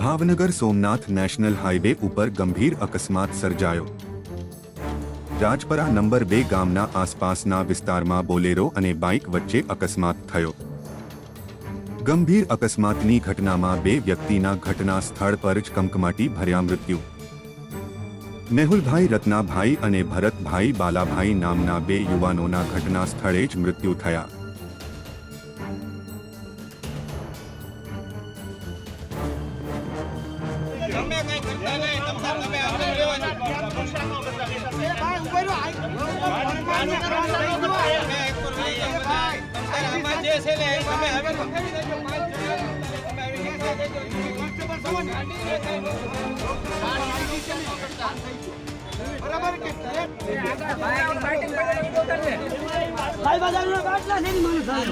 Bhavnagar Somnath national highway ઉપર ગંભીર અકસ્માત સર્જાયો. રાજપરા નંબર બે ગામના આસપાસના વિસ્તારમાં બોલેરો અને બાઇક વચ્ચે અકસ્માત થયો. ગંભીર અકસ્માતની ઘટનામાં બે વ્યક્તિના ઘટના સ્થળ પર જ કમકમાટી ભર્યા મૃત્યુ. મેહુલભાઈ રત્નાભાઈ અને ભરતભાઈ બાલાભાઈ નામના બે યુવાનોના ઘટના સ્થળે જ મૃત્યુ થયા. બધા. કે જે છે ને એ તમે હવે પકડી લેજો. પાંચ જણા. તમે હવે નીકળી ભાઈ મને સાહેબ.